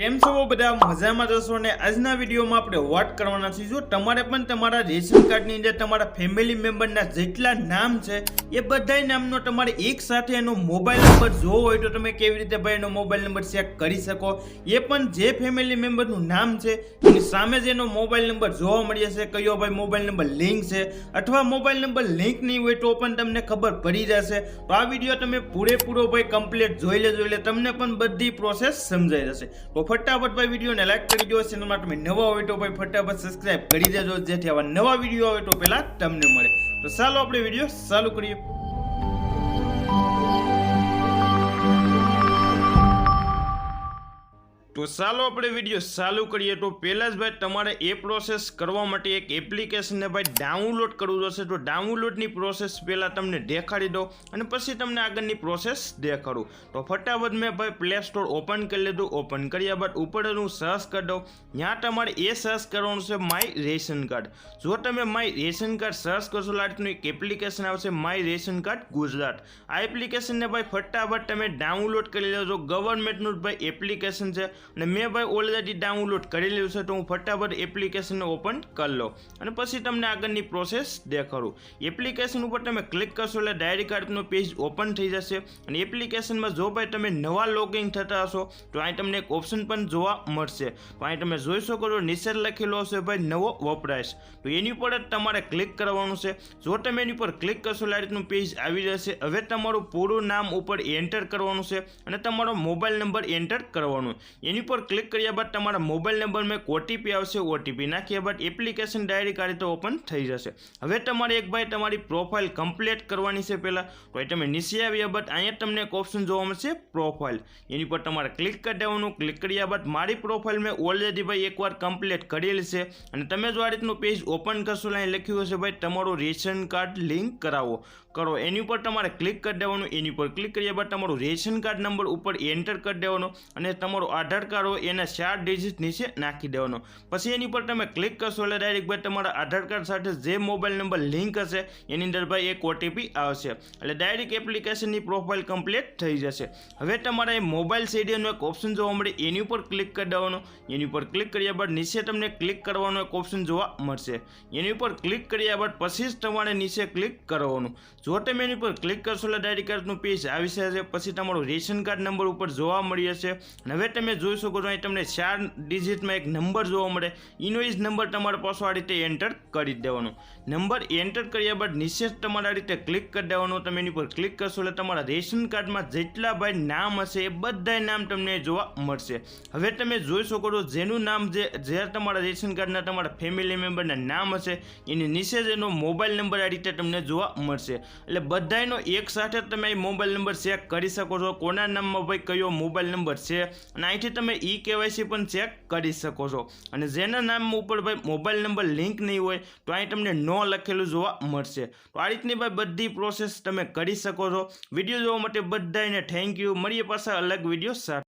કેમ છો બધા? મજામાં જશો ને આજના વિડીયોમાં આપણે વાત કરવાના છીએ. જો તમારે પણ તમારા રેશન કાર્ડની અંદર તમારા ફેમિલી મેમ્બરના જેટલા નામ છે, એ બધાય નામનો તમારે એક સાથે એનો મોબાઈલ નંબર જોવો હોય તો તમે કેવી રીતે ભાઈ એનો મોબાઈલ નંબર ચેક કરી શકો? એ પણ જે ફેમિલી મેમ્બરનું નામ છે, એની સામે જ એનો મોબાઈલ નંબર જોવા મળી જશે. કયો ભાઈ મોબાઈલ નંબર લિંક છે અથવા મોબાઈલ નંબર લિંક નહીં હોય તો પણ તમને ખબર પડી જશે. તો આ વીડિયો તમે પૂરેપૂરો ભાઈ કમ્પ્લીટ જોઈ લેજો એટલે તમને પણ બધી પ્રોસેસ સમજાઈ જશે. તો ફટાફટ ભાઈ વિડીયોને લાઈક કરી દો ચેનલમાં તમે નવા હોય તો ભાઈ ફટાફટ સબસ્ક્રાઇબ કરી દેજો, જેથી આવા નવા વીડિયો આવે તો પહેલા તમને મળે. તો ચાલો આપણે વીડિયો ચાલુ કરીએ. તો ચાલો આપણે વીડિયો ચાલુ કરીએ. તો પહેલાં જ ભાઈ, તમારે એ પ્રોસેસ કરવા માટે એક એપ્લિકેશનને ભાઈ ડાઉનલોડ કરવું જોશે. તો ડાઉનલોડની પ્રોસેસ પહેલાં તમને દેખાડી દો અને પછી તમને આગળની પ્રોસેસ દેખાડું. તો ફટાફટ મેં ભાઈ પ્લે સ્ટોર ઓપન કરી લીધું. ઓપન કર્યા બાદ ઉપર હું સર્ચ કરી દઉં. ત્યાં તમારે એ સર્ચ કરવાનું છે માય રેશન કાર્ડ જો તમે માય રેશન કાર્ડ સર્ચ કરશો લાટનું એક એપ્લિકેશન આવશે માય રેશન કાર્ડ ગુજરાત. આ એપ્લિકેશનને ભાઈ ફટાફટ તમે ડાઉનલોડ કરી લેજો. ગવર્મેન્ટનું જ ભાઈ એપ્લિકેશન છે. અને મેં ભાઈ ઓલરેડી ડાઉનલોડ કરી લીધું છે તો હું ફટાફટ એપ્લિકેશનને ઓપન કરી લઉં. અને પછી તમને આગળની પ્રોસેસ દેખાડું. એપ્લિકેશન ઉપર તમે ક્લિક કરશો એટલે ડાયરી કાર્ડનો પેજ ઓપન થઈ જશે. અને એપ્લિકેશનમાં જો ભાઈ તમે નવા લોગિન થતા હશો, તો અહીં તમને એક ઓપ્શન પણ જોવા મળશે. તો અહીં તમે જોઈ શકો છો, નીચે લખેલો હશે ભાઈ, નવો વપરાશ. તો એની ઉપર જ તમારે ક્લિક કરવાનું છે. જો તમે એની પર ક્લિક કરશો એટલે રીતનું પેજ આવી જશે. હવે તમારું પૂરું નામ ઉપર એન્ટર કરવાનું છે અને તમારો મોબાઈલ નંબર એન્ટર કરવાનો. એની પર ક્લિક કર્યા બાદ તમારા મોબાઈલ નંબરમાં એક ઓટીપી આવશે. ઓટીપી નાખ્યા બાદ એપ્લિકેશન ડાયરેક્ટ આ રીતે ઓપન થઈ જશે. હવે તમારે એક ભાઈ તમારી પ્રોફાઇલ કમ્પ્લીટ કરવાની છે પહેલાં. તો એ તમે નીચે આવ્યા બાદ અહીંયા તમને એક ઓપ્શન જોવા મળશે પ્રોફાઇલ એની પર તમારે ક્લિક કરી દેવાનું. ક્લિક કર્યા બાદ મારી પ્રોફાઇલ મેં ઓલરેડી ભાઈ એકવાર કમ્પ્લીટ કરેલી છે. અને તમે જો આ રીતનું પેજ ઓપન કરશો અહીં લખ્યું હશે ભાઈ, તમારું રેશન કાર્ડ લિંક કરાવો. કરો. એની ઉપર તમારે ક્લિક કરી દેવાનું. એની પર ક્લિક કર્યા બાદ તમારું રેશન કાર્ડ નંબર ઉપર એન્ટર કરી દેવાનો. અને તમારો આધાર કાર્ડ હોય એના ચાર ડિજિટ નીચે નાખી દેવાનો. પછી એની પર તમે ક્લિક કરશો એટલે ડાયરેક્ટ ભાઈ તમારા આધાર કાર્ડ સાથે જે મોબાઈલ નંબર લિંક હશે, એની અંદર ભાઈ એક ઓટીપી આવશે. એટલે ડાયરેક્ટ એપ્લિકેશનની પ્રોફાઇલ કમ્પ્લીટ થઈ જશે. હવે તમારે એ મોબાઈલ સીડીઓનો એક ઓપ્શન જોવા મળે, એની ઉપર ક્લિક કરી દેવાનો. એની ઉપર ક્લિક કર્યા બાદ નીચે તમને ક્લિક કરવાનો એક ઓપ્શન જોવા મળશે. એની ઉપર ક્લિક કર્યા બાદ પછી જ તમારે નીચે ક્લિક કરવાનું. જો તમે એની પર ક્લિક કરશો એટલે ડાયરેક્ટ કાર્ડનું પેજ આવી જશે. પછી તમારું રેશન કાર્ડ નંબર ઉપર જોવા મળી જશે. હવે તમે જોઈ શકો છો અહીં તમને ચાર ડિજિટમાં એક નંબર જોવા મળે. એનો જ નંબર તમારે પાછો આ રીતે એન્ટર કરી દેવાનો. નંબર એન્ટર કર્યા બાદ નિશ્ચિત તમારા રીતે ક્લિક કરી દેવાનો. તમે એની પર ક્લિક કરશો એટલે તમારા રેશન કાર્ડમાં જેટલા ભાઈ નામ હશે એ બધાય નામ તમને જોવા મળશે. હવે તમે જોઈ શકો છો જેનું નામ જે જે તમારા રેશન કાર્ડના તમારા ફેમિલી મેમ્બરના નામ હશે, એની નીચે એનો મોબાઈલ નંબર આ રીતે તમને જોવા મળશે. એટલે બધાયનો એક સાથે તમે મોબાઈલ નંબર ચેક કરી શકો છો. કોના નામમાં ભાઈ કયો મોબાઈલ નંબર છે? અને અહીંથી તમે ઈ કેવાયસી પણ ચેક કરી શકો છો. અને જેના નામ ઉપર ભાઈ મોબાઈલ નંબર લિંક નહીં હોય, તો અહીં તમને નો લખેલું જોવા મળશે. તો આ રીતની ભાઈ બધી પ્રોસેસ તમે કરી શકો છો. વીડિયો જોવા માટે બધાને થેન્ક યુ. મળીએ પાછા અલગ વીડિયો સાથે.